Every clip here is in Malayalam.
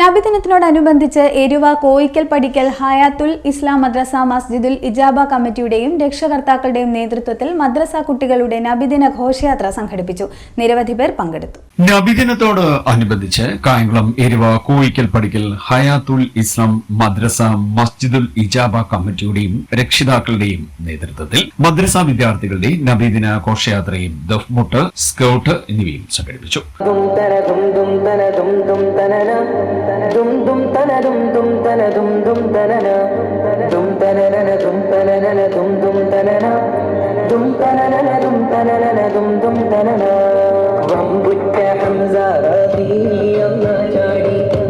നബിദിനത്തിനോടനുബന്ധിച്ച് എരുവ കോയിക്കൽ പടിക്കൽ ഹയാത്തുൽ ഇസ്ലാം മദ്രസ മസ്ജിദുൽ ഇജാബ കമ്മിറ്റിയുടെയും രക്ഷകർത്താക്കളുടെയും നേതൃത്വത്തിൽ മദ്രസ കുട്ടികളുടെ നബിദിന ഘോഷയാത്ര സംഘടിപ്പിച്ചു. നിരവധി പേർ പങ്കെടുത്തു. നബിദിനത്തോട് അനുബന്ധിച്ച് കായംകുളം എരുവ കോയിക്കൽ പടിക്കൽ ഹയാത്തുൽ ഇസ്ലാം മദ്രസ മസ്ജിദുൽ ഇജാബ കമ്മിറ്റിയുടെയും രക്ഷിതാക്കളുടെയും നേതൃത്വത്തിൽ മദ്രസ വിദ്യാർത്ഥികളുടെ നബിദിന ഘോഷയാത്രയും ദഫ്മുട്ട് സ്കൗട്ട് എന്നിവയും സംഘടിപ്പിച്ചു. dum dum tana dum dum tana dum dum tana na. Dum tana na na dum tana na na dum dum tana na. Dum tana na na dum tana na na dum dum tana na. Rambut ka hamza rafi allah jaadi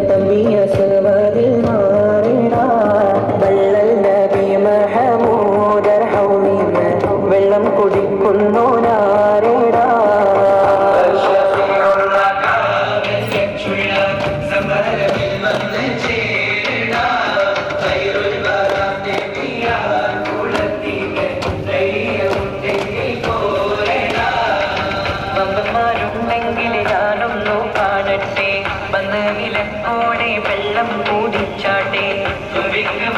വെള്ളം കൂടിച്ചാട്ടെ തുമ്പിക്ക്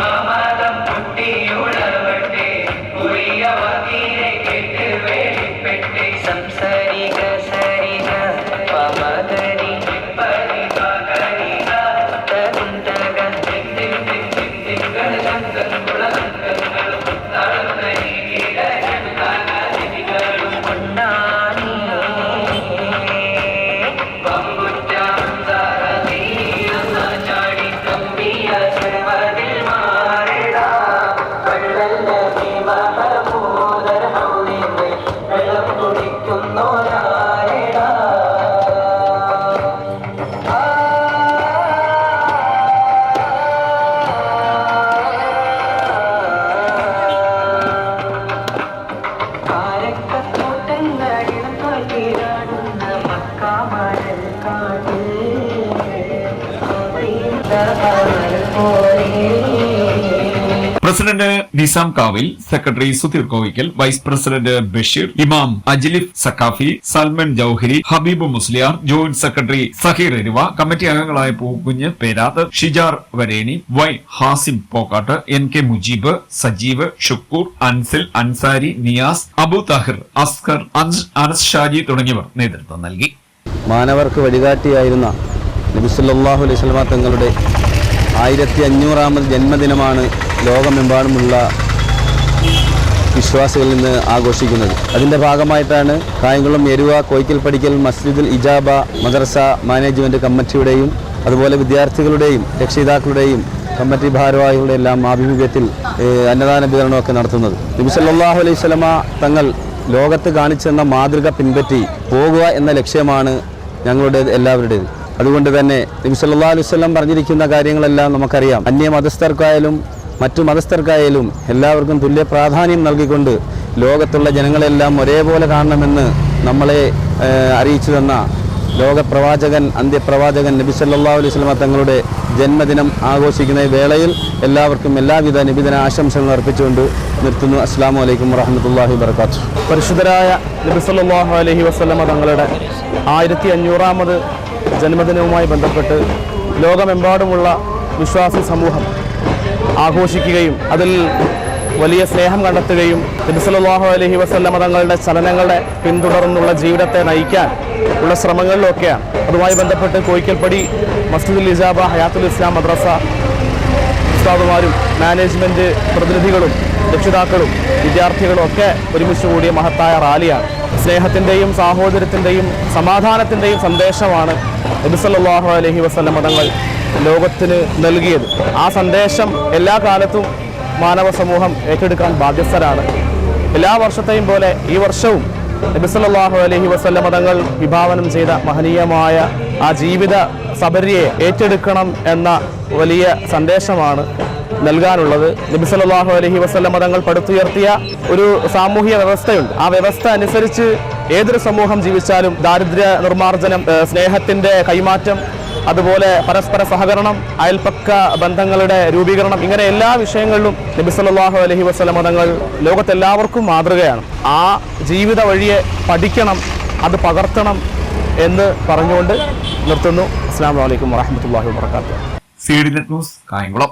president Nizam Kavil secretary Sudheer Kovikkal vice president Basheer Imam Ajilif Saqafi Salman Jauhari Habeeb Musliyar joint secretary Saheer Eruva committee അംഗങ്ങളായ Pookunju Perath Shijar Vareni Y Hasim Pokkat N K Mujeeb Sajeev Shukkoor Ansil Ansari Niyas Abu Thahir Askar Anas Shaji തുടങ്ങിയവർ നേതൃത്വം നൽകി. മാനവർക്ക് വഴികാട്ടിയായിരുന്ന നബിസല്ലാഹു അലൈഹി സ്വലമ തങ്ങളുടെ ആയിരത്തി അഞ്ഞൂറാമത് ജന്മദിനമാണ് ലോകമെമ്പാടുമുള്ള വിശ്വാസികളിൽ നിന്ന് ആഘോഷിക്കുന്നത്. അതിന്റെ ഭാഗമായിട്ടാണ് കായംകുളം എരുവ കോയ്ക്കൽ പടിക്കൽ മസ്ജിദുൽ ഇജാബ മദർസ മാനേജ്മെന്റ് കമ്മിറ്റിയുടെയും അതുപോലെ വിദ്യാർത്ഥികളുടെയും രക്ഷിതാക്കളുടെയും കമ്മിറ്റി ഭാരവാഹികളുടെ എല്ലാം ആഭിമുഖ്യത്തിൽ അന്നദാന വിതരണമൊക്കെ നടത്തുന്നത്. നബി സല്ലല്ലാഹു അലൈഹി സ്വലമ തങ്ങൾ ലോകത്ത് കാണിച്ചെന്ന മാതൃക പിൻപറ്റി പോകുക എന്ന ലക്ഷ്യമാണ് ഞങ്ങളുടെ എല്ലാവരുടേത്. അതുകൊണ്ട് തന്നെ നബി സല്ലല്ലാഹു അലൈഹി വസല്ലം പറഞ്ഞിരിക്കുന്ന കാര്യങ്ങളെല്ലാം നമുക്കറിയാം. അന്യ മതസ്ഥർക്കായാലും മറ്റു മതസ്ഥർക്കായാലും എല്ലാവർക്കും തുല്യ പ്രാധാന്യം നൽകിക്കൊണ്ട് ലോകത്തുള്ള ജനങ്ങളെല്ലാം ഒരേപോലെ കാണണമെന്ന് നമ്മളെ അറിയിച്ചു തന്ന ലോകപ്രവാചകൻ അന്ത്യപ്രവാചകൻ നബി സല്ലല്ലാഹു അലൈഹി വസല്ലമ തങ്ങളുടെ ജന്മദിനം ആഘോഷിക്കുന്ന വേളയിൽ എല്ലാവർക്കും എല്ലാവിധ നബിദിന ആശംസകൾ അർപ്പിച്ചുകൊണ്ട് നിർത്തുന്നു. അസ്സാം വലൈക്കും വറഹമത്തല്ലാഹി വർക്കാത്തു പരിശുദ്ധരായ നബി സല്ലല്ലാഹു അലൈഹി വസല്ലമ തങ്ങളുടെ ആയിരത്തി അഞ്ഞൂറാമത് ജന്മദിനവുമായി ബന്ധപ്പെട്ട് ലോകമെമ്പാടുമുള്ള വിശ്വാസി സമൂഹം ആഘോഷിക്കുകയും അതിൽ വലിയ സ്നേഹം കണ്ടെത്തുകയും നബി അലഹി അലൈഹി വസല്ലമ തങ്ങളുടെ ചലനങ്ങളെ പിന്തുടർന്നുള്ള ജീവിതത്തെ നയിക്കാൻ ഉള്ള ശ്രമങ്ങളിലൊക്കെയാണ്. അതുമായി ബന്ധപ്പെട്ട് കോയിക്കൽപ്പടി മസ്ജിദുൽ ഇജാബ ഹയാത്തുൽ ഇസ്ലാം മദ്രസ ഉസ്താദുമാരും മാനേജ്മെന്റ് പ്രതിനിധികളും രക്ഷിതാക്കളും വിദ്യാർത്ഥികളും ഒക്കെ ഒരുമിച്ച് കൂടിയ മഹത്തായ റാലിയാണ്. സ്നേഹത്തിന്റെയും സാഹോദര്യത്തിന്റെയും സമാധാനത്തിന്റെയും സന്ദേശമാണ് നബിസല്ലാഹു അലഹി വസ്ല്ല മതങ്ങൾ ലോകത്തിന് നൽകിയത്. ആ സന്ദേശം എല്ലാ കാലത്തും മാനവ സമൂഹം ഏറ്റെടുക്കാൻ ബാധ്യസ്ഥരാണ്. എല്ലാ വർഷത്തെയും പോലെ ഈ വർഷവും നബിസല്ലാഹു അലഹി വസ്ല്ല മതങ്ങൾ വിഭാവനം ചെയ്ത മഹനീയമായ ആ ജീവിത സബരിയെ ഏറ്റെടുക്കണം എന്ന വലിയ സന്ദേശമാണ് നൽകാനുള്ളത്. നബി അലഹി വസ്ല്ല മതങ്ങൾ പടുത്തുയർത്തിയ ഒരു സാമൂഹിക വ്യവസ്ഥയുണ്ട്. ആ വ്യവസ്ഥ അനുസരിച്ച് ഏതൊരു സമൂഹം ജീവിച്ചാലും ദാരിദ്ര്യ നിർമ്മാർജനം സ്നേഹത്തിന്റെ കൈമാറ്റം അതുപോലെ പരസ്പര സഹകരണം അയൽപ്പക്ക ബന്ധങ്ങളുടെ രൂപീകരണം ഇങ്ങനെ എല്ലാ വിഷയങ്ങളിലും നബി സല്ലല്ലാഹു അലൈഹി വസല്ലം മതങ്ങൾ ലോകത്തെല്ലാവർക്കും മാതൃകയാണ്. ആ ജീവിത വഴിയെ പഠിക്കണം അത് പകർത്തണം എന്ന് പറഞ്ഞുകൊണ്ട് നിർത്തുന്നു. അസ്സാം വലൈക്കും വാഹമത്തല്ലാഹി വാത്തു ന്യൂസ് കായംകുളം.